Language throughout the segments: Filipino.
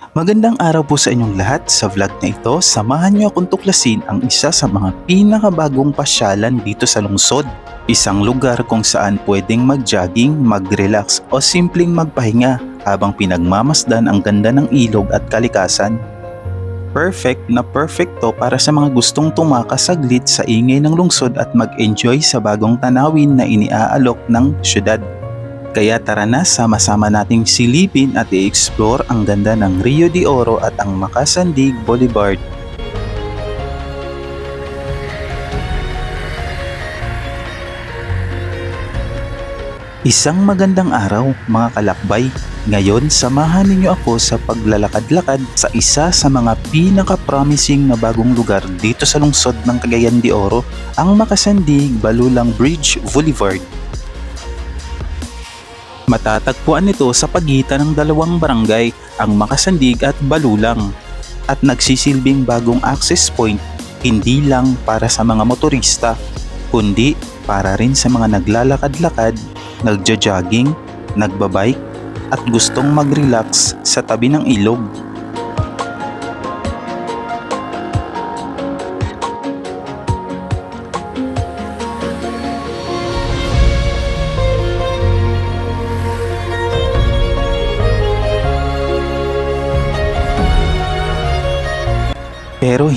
Magandang araw po sa inyong lahat. Sa vlog na ito, samahan niyo akong tuklasin ang isa sa mga pinakabagong pasyalan dito sa lungsod. Isang lugar kung saan pwedeng mag-jogging, mag-relax o simpleng magpahinga habang pinagmamasdan ang ganda ng ilog at kalikasan. Perfect na perfect to para sa mga gustong tumakas saglit sa ingay ng lungsod at mag-enjoy sa bagong tanawin na iniaalok ng syudad. Kaya tara na sama-sama nating silipin at i-explore ang ganda ng Rio de Oro at ang Makasandig Boulevard. Isang magandang araw mga kalakbay. Ngayon samahan ninyo ako sa paglalakad-lakad sa isa sa mga pinaka-promising na bagong lugar dito sa lungsod ng Cagayan de Oro, ang Makasandig Balulang Bridge Boulevard. Matatagpuan ito sa pagitan ng dalawang barangay, ang Makasandig at Balulang, at nagsisilbing bagong access point hindi lang para sa mga motorista, kundi para rin sa mga naglalakad-lakad, nagja-jogging, nagbabike, at gustong mag-relax sa tabi ng ilog.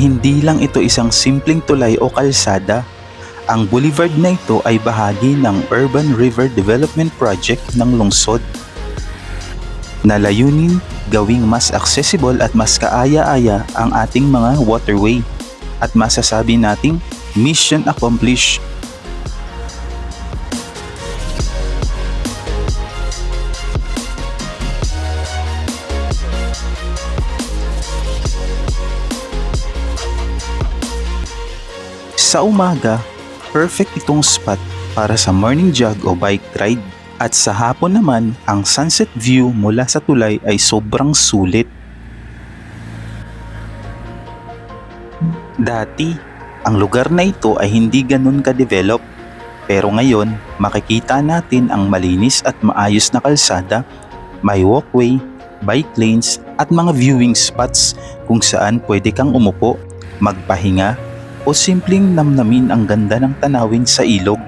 Hindi lang ito isang simpleng tulay o kalsada. Ang boulevard na ito ay bahagi ng Urban River Development Project ng lungsod. Na layunin gawing mas accessible at mas kaaya-aya ang ating mga waterway at masasabi nating mission accomplished Sa umaga, perfect itong spot para sa morning jog o bike ride. At sa hapon naman, ang sunset view mula sa tulay ay sobrang sulit. Dati, ang lugar na ito ay hindi ganun ka-develop. Pero ngayon, makikita natin ang malinis at maayos na kalsada, may walkway, bike lanes at mga viewing spots kung saan pwede kang umupo, magpahinga o simpleng namnamin ang ganda ng tanawin sa ilog.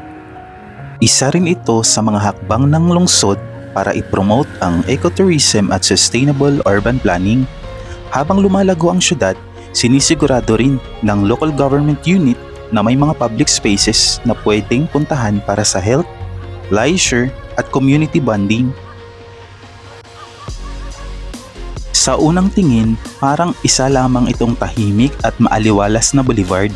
Isa rin ito sa mga hakbang ng lungsod para i-promote ang ecotourism at sustainable urban planning. Habang lumalago ang syudad, sinisigurado rin ng local government unit na may mga public spaces na pwedeng puntahan para sa health, leisure at community bonding. Sa unang tingin, parang isa lamang itong tahimik at maaliwalas na boulevard.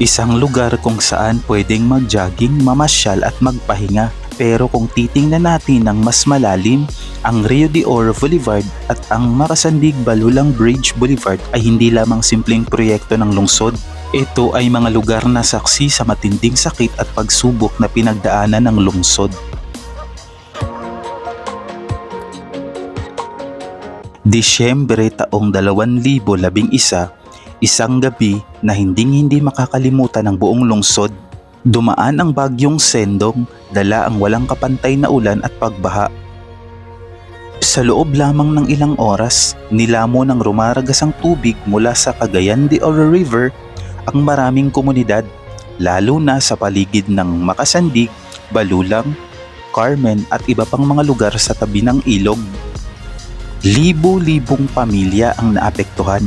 Isang lugar kung saan pwedeng mag-jogging, mamasyal at magpahinga. Pero kung titingnan natin ng mas malalim, ang Rio de Oro Boulevard at ang Makasandig Balulang Bridge Boulevard ay hindi lamang simpleng proyekto ng lungsod. Ito ay mga lugar na saksi sa matinding sakit at pagsubok na pinagdaanan ng lungsod. Disyembre taong 2011, isang gabi na hinding-hindi makakalimutan ng buong lungsod. Dumaan ang bagyong Sendong, dala ang walang kapantay na ulan at pagbaha. Sa loob lamang ng ilang oras, nilamo ng rumaragasang tubig mula sa Cagayan de Oro River ang maraming komunidad, lalo na sa paligid ng Makasandig, Balulang, Carmen at iba pang mga lugar sa tabi ng ilog. Libo-libong pamilya ang naapektuhan,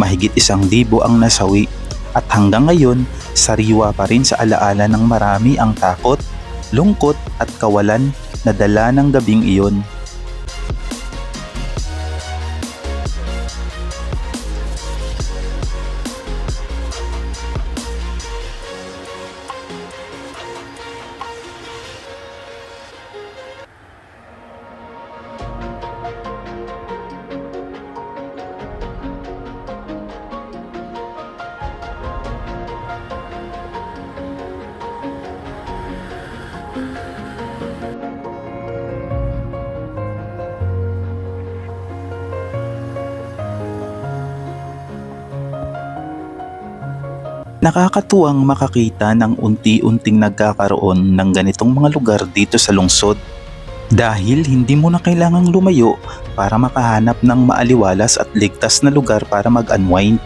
mahigit isang libo ang nasawi at hanggang ngayon sariwa pa rin sa alaala ng marami ang takot, lungkot at kawalan na dala ng gabing iyon. Nakakatuwang makakita ng unti-unting nagkakaroon ng ganitong mga lugar dito sa lungsod. Dahil hindi mo na kailangang lumayo para makahanap ng maaliwalas at ligtas na lugar para mag-unwind.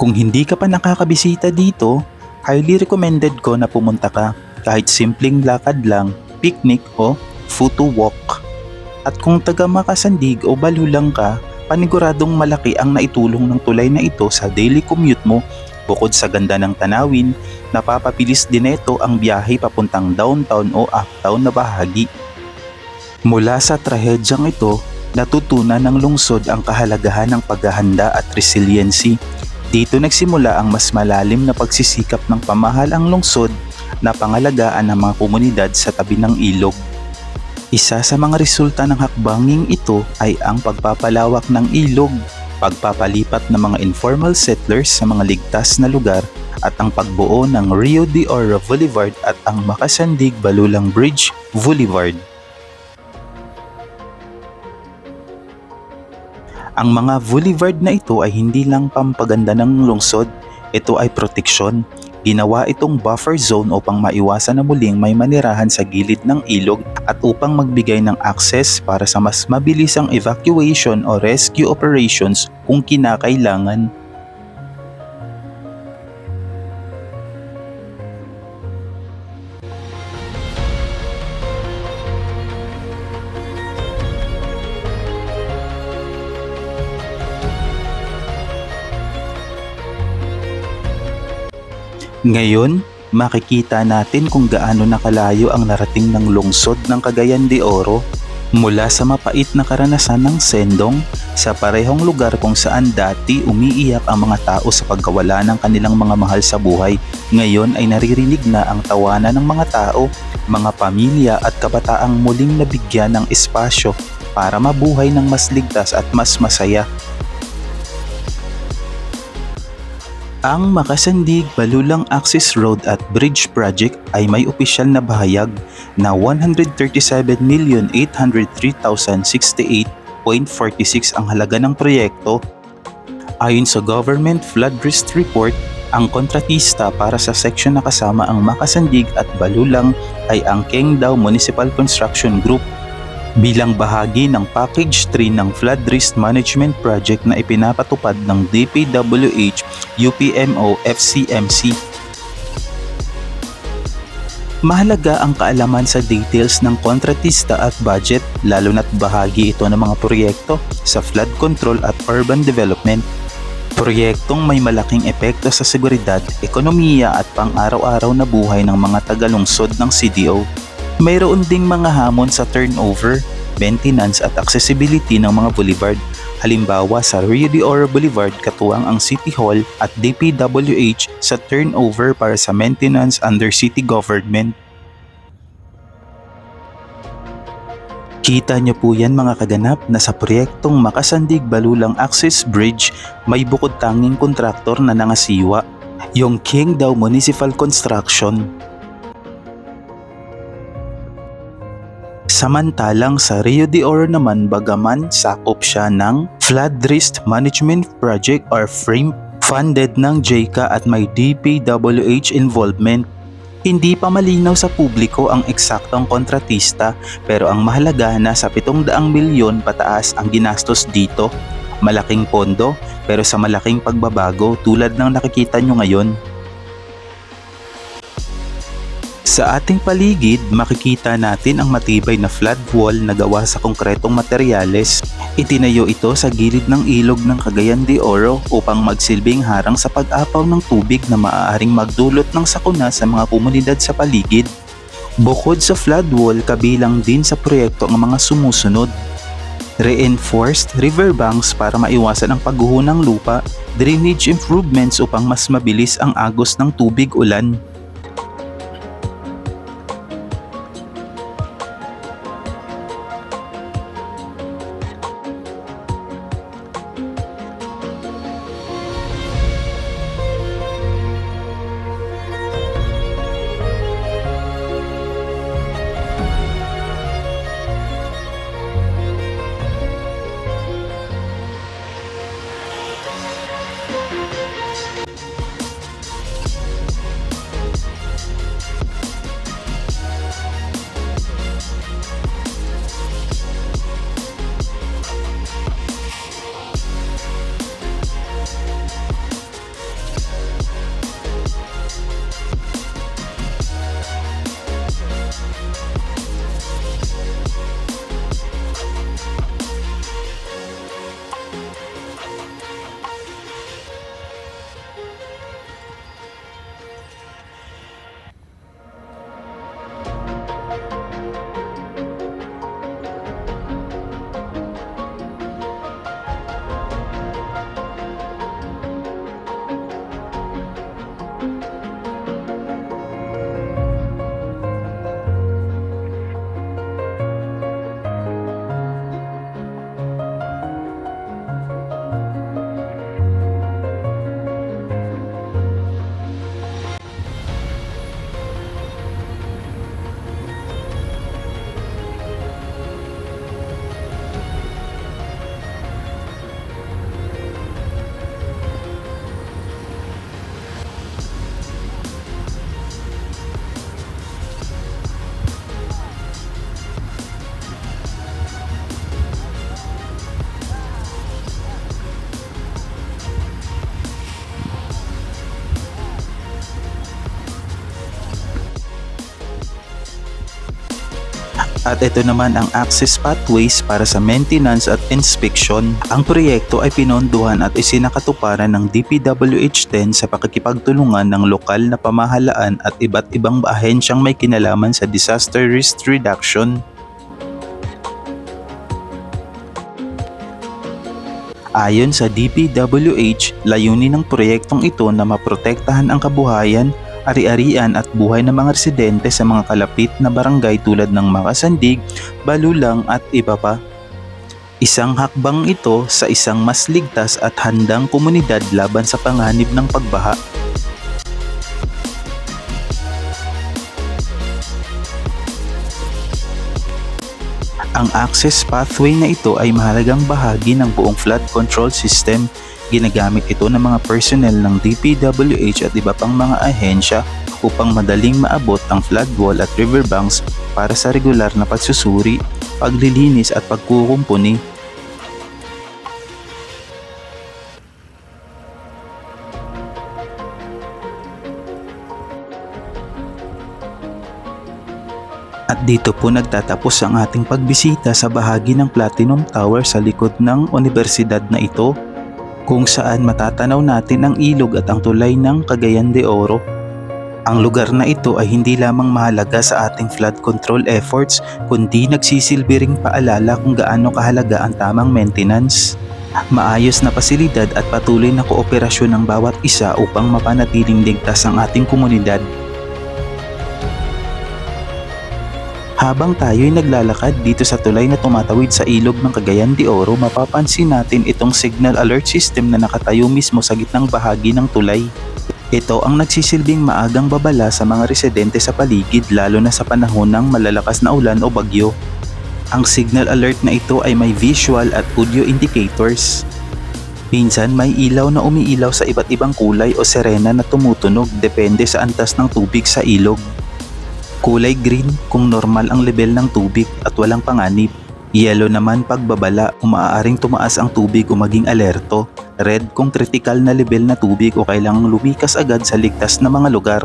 Kung hindi ka pa nakakabisita dito, highly recommended ko na pumunta ka kahit simpleng lakad lang, picnic o photo walk. At kung taga Makasandig o Balulang ka, paniguradong malaki ang naitulong ng tulay na ito sa daily commute mo bukod sa ganda ng tanawin, napapapilis din ito ang biyahe papuntang downtown o uptown na bahagi. Mula sa trahedyang ito, natutunan ng lungsod ang kahalagahan ng paghahanda at resiliency dito nagsimula ang mas malalim na pagsisikap ng pamahalang lungsod na pangalagaan ang mga komunidad sa tabi ng ilog. Isa sa mga resulta ng hakbanging ito ay ang pagpapalawak ng ilog, pagpapalipat ng mga informal settlers sa mga ligtas na lugar at ang pagbuo ng Rio de Oro Boulevard at ang Makasandig Balulang Bridge Boulevard. Ang mga boulevard na ito ay hindi lang pampaganda ng lungsod, ito ay proteksyon. Ginawa itong buffer zone upang maiwasan na muling may manirahan sa gilid ng ilog at upang magbigay ng access para sa mas mabilisang evacuation o rescue operations kung kinakailangan. Ngayon, makikita natin kung gaano nakalayo ang narating ng lungsod ng Cagayan de Oro mula sa mapait na karanasan ng Sendong sa parehong lugar kung saan dati umiiyak ang mga tao sa pagkawala ng kanilang mga mahal sa buhay. Ngayon ay naririnig na ang tawanan ng mga tao, mga pamilya at kabataang muling nabigyan ng espasyo para mabuhay ng mas ligtas at mas masaya. Ang Makasandig Balulang Access Road at Bridge Project ay may opisyal na bahayag na 137,803,068.46 ang halaga ng proyekto. Ayon sa Government Flood Risk Report, ang kontratista para sa seksyon na kasama ang Makasandig at Balulang ay ang Kengdao Municipal Construction Group bilang bahagi ng Package 3 ng Flood Risk Management Project na ipinapatupad ng DPWH UPMO FCMC. Mahalaga ang kaalaman sa details ng kontratista at budget lalo na't bahagi ito ng mga proyekto sa flood control at urban development. Proyektong may malaking epekto sa seguridad, ekonomiya at pang-araw-araw na buhay ng mga tagalungsod ng CDO. Mayroon ding mga hamon sa turnover, maintenance at accessibility ng mga boulevard. Halimbawa sa Rio de Oro Boulevard katuwang ang City Hall at DPWH sa turnover para sa maintenance under city government. Kita niyo po yan mga kaganap na sa proyektong Makasandig Balulang Access Bridge may bukod tanging kontraktor na nangasiwa, yung Kingdao Municipal Construction. Samantalang sa Rio de Oro naman bagaman sakop siya ng Flood Risk Management Project or FRAME funded ng JICA at may DPWH involvement. Hindi pa malinaw sa publiko ang eksaktong kontratista pero ang mahalaga na sa 700 milyon pataas ang ginastos dito. Malaking pondo pero sa malaking pagbabago tulad ng nakikita nyo ngayon. Sa ating paligid, makikita natin ang matibay na flood wall na gawa sa konkretong materyales. Itinayo ito sa gilid ng ilog ng Cagayan de Oro upang magsilbing harang sa pag-apaw ng tubig na maaaring magdulot ng sakuna sa mga komunidad sa paligid. Bukod sa flood wall, kabilang din sa proyekto ang mga sumusunod. reinforced riverbanks para maiwasan ang pagguho ng lupa, drainage improvements upang mas mabilis ang agos ng tubig ulan. At ito naman ang access pathways para sa maintenance at inspection. Ang proyekto ay pinondohan at isinakatuparan ng DPWH-10 sa pakikipagtulungan ng lokal na pamahalaan at iba't ibang ahensyang may kinalaman sa disaster risk reduction. Ayon sa DPWH, layunin ng proyektong ito na maprotektahan ang kabuhayan, ari-arian at buhay ng mga residente sa mga kalapit na barangay tulad ng Makasandig, Balulang at iba pa. Isang hakbang ito sa isang mas ligtas at handang komunidad laban sa panganib ng pagbaha. Ang access pathway na ito ay mahalagang bahagi ng buong flood control system. Ginagamit ito ng mga personnel ng DPWH at iba pang mga ahensya upang madaling maabot ang flood wall at riverbanks para sa regular na pagsusuri, paglilinis at pagkukumpuni. At dito po nagtatapos ang ating pagbisita sa bahagi ng Platinum Tower sa likod ng universidad na ito kung saan matatanaw natin ang ilog at ang tulay ng Cagayan de Oro. Ang lugar na ito ay hindi lamang mahalaga sa ating flood control efforts kundi nagsisilbi ring paalala kung gaano kahalaga ang tamang maintenance. Maayos na pasilidad at patuloy na kooperasyon ng bawat isa upang mapanatiling ligtas ang ating komunidad. Habang tayo'y naglalakad dito sa tulay na tumatawid sa ilog ng Cagayan de Oro, mapapansin natin itong signal alert system na nakatayo mismo sa gitnang bahagi ng tulay. Ito ang nagsisilbing maagang babala sa mga residente sa paligid lalo na sa panahon ng malalakas na ulan o bagyo. Ang signal alert na ito ay may visual at audio indicators. Minsan may ilaw na umiilaw sa iba't ibang kulay o serena na tumutunog depende sa antas ng tubig sa ilog. Kulay green kung normal ang level ng tubig at walang panganib. Yellow naman pagbabala kung maaaring tumaas ang tubig o maging alerto. Red kung critical na level na tubig o kailangang lumikas agad sa ligtas na mga lugar.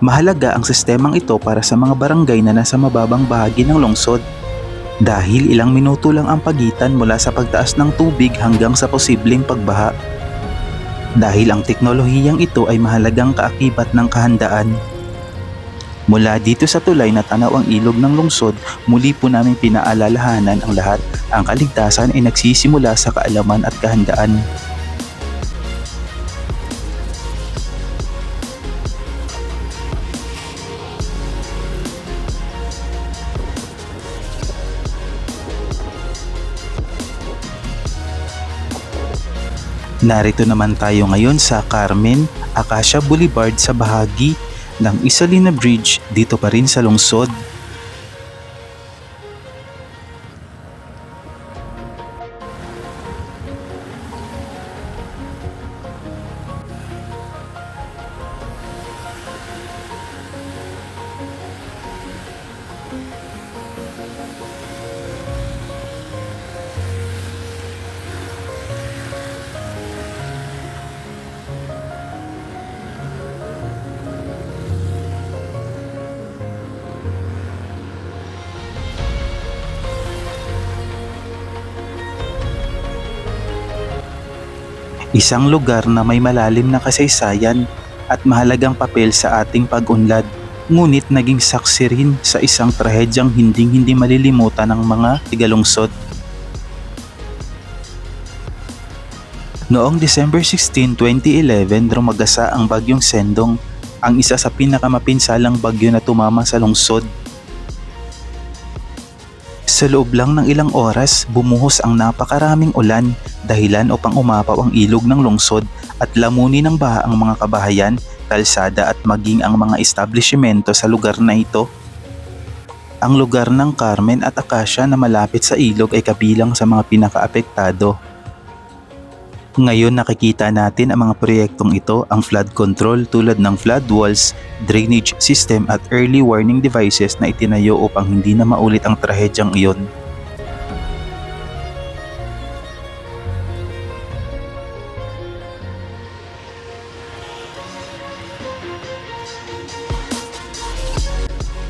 Mahalaga ang sistemang ito para sa mga barangay na nasa mababang bahagi ng lungsod. Dahil ilang minuto lang ang pagitan mula sa pagtaas ng tubig hanggang sa posibleng pagbaha. Dahil ang teknolohiyang ito ay mahalagang kaakibat ng kahandaan Mula dito sa tulay na tanaw ang ilog ng lungsod, muli po namin pinaalalahanan ang lahat. Ang kaligtasan ay nagsisimula sa kaalaman at kahandaan. Narito naman tayo ngayon sa Carmen Acacia Boulevard sa bahagi ng Isalina Bridge dito pa rin sa lungsod. Isang lugar na may malalim na kasaysayan at mahalagang papel sa ating pag-unlad. Ngunit naging saksi rin sa isang trahedyang hinding-hindi malilimutan ng mga tigalungsod. Noong December 16, 2011, rumagasa ang bagyong Sendong, ang isa sa pinakamapinsalang bagyo na tumama sa lungsod. Sa loob lang ng ilang oras, bumuhos ang napakaraming ulan dahilan upang umapaw ang ilog ng lungsod at lamuni ng baha ang mga kabahayan, kalsada at maging ang mga establishmento sa lugar na ito. Ang lugar ng Carmen at Acacia na malapit sa ilog ay kabilang sa mga pinakaapektado. Ngayon nakikita natin ang mga proyektong ito, ang flood control tulad ng flood walls, drainage system at early warning devices na itinayo upang hindi na maulit ang trahedyang iyon.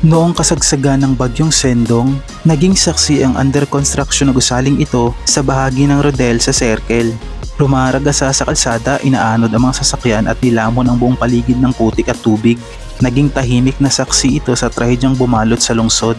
Noong kasagsagan ng bagyong Sendong, naging saksi ang under construction na gusaling ito sa bahagi ng Rodel sa Circle. Rumaragasa sa kalsada, inaanod ang mga sasakyan at nilamon ang buong paligid ng putik at tubig. Naging tahimik na saksi ito sa trahedyang bumalot sa lungsod.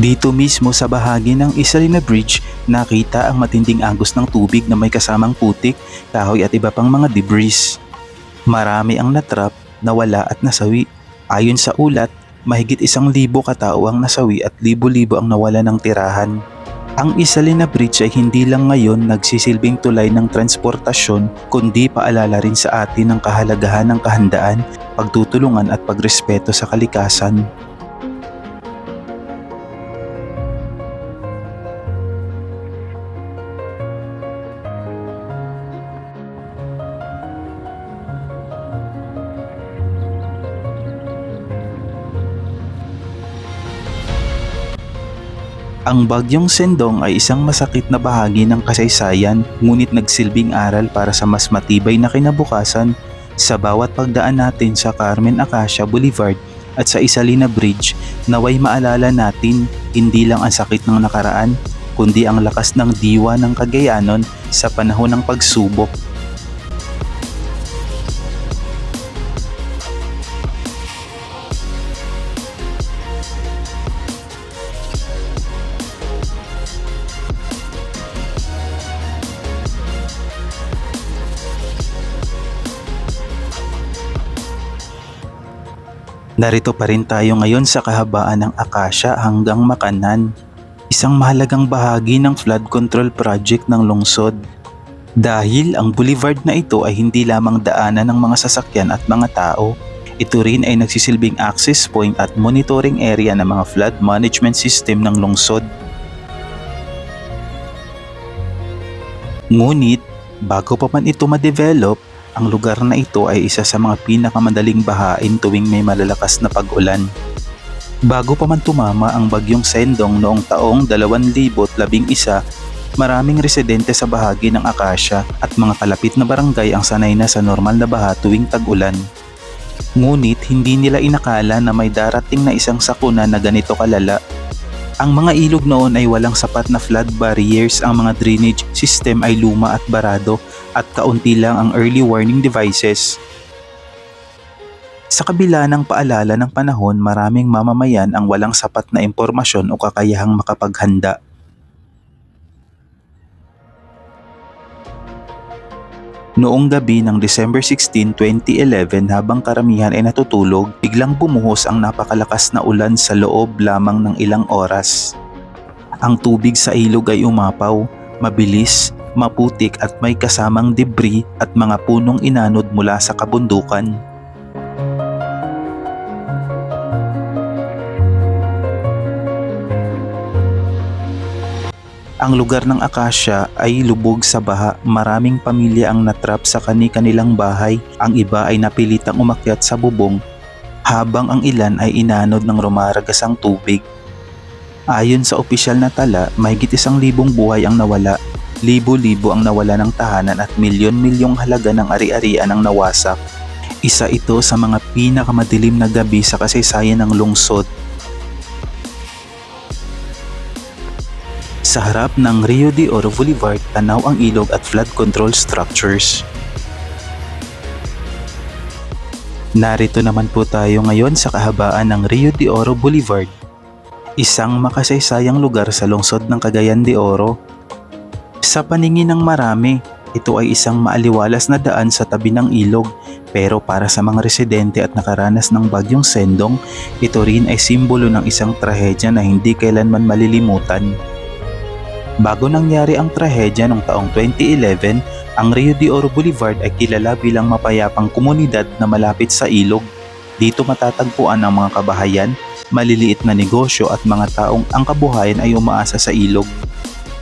Dito mismo sa bahagi ng Isalina Bridge, nakita ang matinding agos ng tubig na may kasamang putik, kahoy at iba pang mga debris. Marami ang natrap, nawala at nasawi. Ayon sa ulat, mahigit isang libo katao ang nasawi at libo-libo ang nawala ng tirahan. Ang Isalina Bridge ay hindi lang ngayon nagsisilbing tulay ng transportasyon kundi paalala rin sa atin ng kahalagahan ng kahandaan, pagtutulungan at pagrespeto sa kalikasan. Ang bagyong Sendong ay isang masakit na bahagi ng kasaysayan ngunit nagsilbing aral para sa mas matibay na kinabukasan sa bawat pagdaan natin sa Carmen Acacia Boulevard at sa Isalina Bridge naway maalala natin hindi lang ang sakit ng nakaraan kundi ang lakas ng diwa ng Cagayanon sa panahon ng pagsubok Narito pa rin tayo ngayon sa kahabaan ng Akasya hanggang Makanan, isang mahalagang bahagi ng flood control project ng lungsod. Dahil ang boulevard na ito ay hindi lamang daanan ng mga sasakyan at mga tao, ito rin ay nagsisilbing access point at monitoring area ng mga flood management system ng lungsod. Ngunit, bago pa man ito ma-develop, ang lugar na ito ay isa sa mga pinakamadaling bahain tuwing may malalakas na pag-ulan. Bago pa man tumama ang bagyong Sendong noong taong 2011, maraming residente sa bahagi ng Akasya at mga kalapit na barangay ang sanay na sa normal na baha tuwing tag-ulan. Ngunit hindi nila inakala na may darating na isang sakuna na ganito kalala. Ang mga ilog noon ay walang sapat na flood barriers, ang mga drainage system ay luma at barado at kaunti lang ang early warning devices. Sa kabila ng paalala ng panahon, maraming mamamayan ang walang sapat na impormasyon o kakayahang makapaghanda. Noong gabi ng December 16, 2011 habang karamihan ay natutulog, biglang bumuhos ang napakalakas na ulan sa loob lamang ng ilang oras. Ang tubig sa ilog ay umapaw, mabilis, maputik at may kasamang debris at mga punong inanod mula sa kabundukan. Ang lugar ng Akasya ay lubog sa baha. Maraming pamilya ang natrap sa kani-kanilang bahay. Ang iba ay napilitang umakyat sa bubong habang ang ilan ay inanod ng rumaragasang tubig. Ayon sa opisyal na tala, mahigit isang libong buhay ang nawala. Libo-libo ang nawala ng tahanan at milyon-milyong halaga ng ari-arian ang nawasak. Isa ito sa mga pinakamadilim na gabi sa kasaysayan ng lungsod Sa harap ng Rio de Oro Boulevard, tanaw ang ilog at flood control structures. Narito naman po tayo ngayon sa kahabaan ng Rio de Oro Boulevard, isang makasaysayang lugar sa lungsod ng Cagayan de Oro. Sa paningin ng marami, ito ay isang maaliwalas na daan sa tabi ng ilog pero para sa mga residente at nakaranas ng bagyong sendong, ito rin ay simbolo ng isang trahedya na hindi kailanman malilimutan. Bago nangyari ang trahedya noong taong 2011, ang Rio de Oro Boulevard ay kilala bilang mapayapang komunidad na malapit sa ilog. Dito matatagpuan ang mga kabahayan, maliliit na negosyo at mga taong ang kabuhayan ay umaasa sa ilog.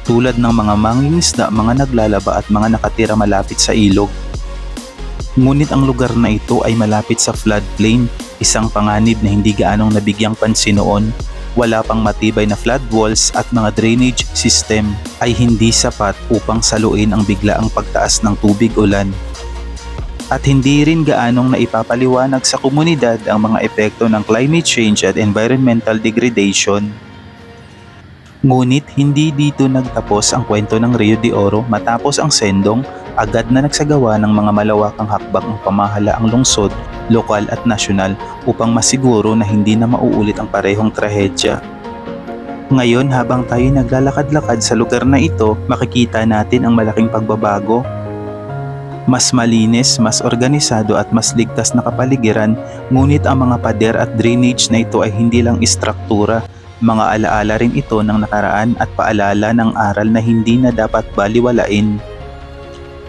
Tulad ng mga mangingisda, mga naglalaba at mga nakatira malapit sa ilog. Ngunit ang lugar na ito ay malapit sa floodplain, isang panganib na hindi gaanong nabigyang pansin noon wala pang matibay na flood walls at mga drainage system ay hindi sapat upang saluin ang biglaang pagtaas ng tubig ulan. At hindi rin gaanong naipapaliwanag sa komunidad ang mga epekto ng climate change at environmental degradation. Ngunit hindi dito nagtapos ang kwento ng Rio de Oro matapos ang sendong agad na nagsagawa ng mga malawakang hakbang ang pamahala ang lungsod, lokal at nasyonal upang masiguro na hindi na mauulit ang parehong trahedya. Ngayon habang tayo naglalakad-lakad sa lugar na ito, makikita natin ang malaking pagbabago. Mas malinis, mas organisado at mas ligtas na kapaligiran, ngunit ang mga pader at drainage na ito ay hindi lang istruktura, mga alaala rin ito ng nakaraan at paalala ng aral na hindi na dapat baliwalain.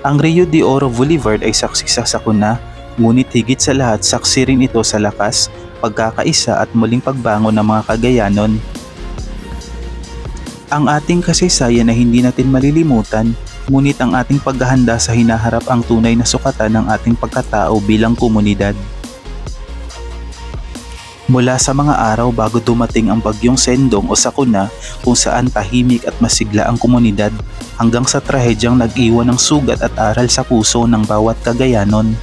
Ang Rio de Oro Boulevard ay saksi sa sakuna, ngunit higit sa lahat saksi rin ito sa lakas, pagkakaisa at muling pagbangon ng mga Cagayanon. Ang ating kasaysayan na hindi natin malilimutan, ngunit ang ating paghahanda sa hinaharap ang tunay na sukatan ng ating pagkatao bilang komunidad. Mula sa mga araw bago dumating ang bagyong Sendong o Sakuna kung saan tahimik at masigla ang komunidad hanggang sa trahedyang nag-iwan ng sugat at aral sa puso ng bawat kagayanon.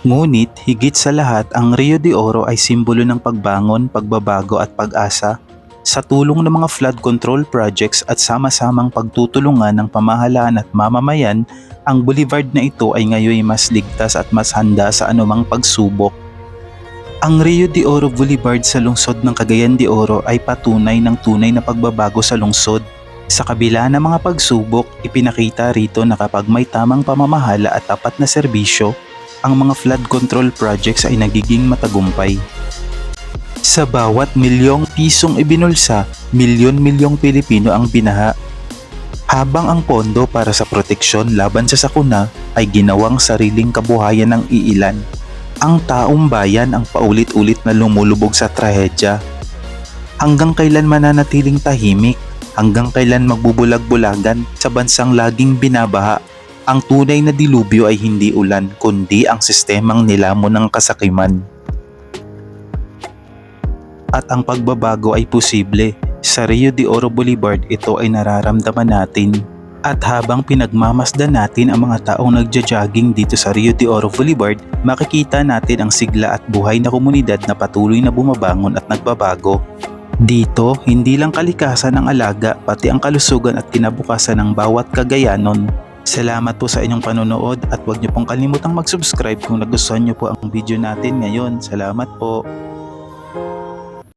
Ngunit higit sa lahat ang Rio de Oro ay simbolo ng pagbangon, pagbabago at pag-asa sa tulong ng mga flood control projects at sama-samang pagtutulungan ng pamahalaan at mamamayan, ang boulevard na ito ay ngayon mas ligtas at mas handa sa anumang pagsubok. Ang Rio de Oro Boulevard sa lungsod ng Cagayan de Oro ay patunay ng tunay na pagbabago sa lungsod. Sa kabila ng mga pagsubok, ipinakita rito na kapag may tamang pamamahala at tapat na serbisyo, ang mga flood control projects ay nagiging matagumpay. Sa bawat milyong pisong ibinulsa, milyon-milyong Pilipino ang binaha. Habang ang pondo para sa proteksyon laban sa sakuna ay ginawang sariling kabuhayan ng iilan. Ang taong bayan ang paulit-ulit na lumulubog sa trahedya. Hanggang kailan mananatiling tahimik? Hanggang kailan magbubulag-bulagan sa bansang laging binabaha? Ang tunay na dilubyo ay hindi ulan kundi ang sistemang nilamon ng kasakiman at ang pagbabago ay posible. Sa Rio de Oro Boulevard ito ay nararamdaman natin. At habang pinagmamasdan natin ang mga taong nagja-jogging dito sa Rio de Oro Boulevard, makikita natin ang sigla at buhay na komunidad na patuloy na bumabangon at nagbabago. Dito, hindi lang kalikasan ang alaga, pati ang kalusugan at kinabukasan ng bawat kagayanon. Salamat po sa inyong panonood at huwag niyo pong kalimutang mag-subscribe kung nagustuhan niyo po ang video natin ngayon. Salamat po.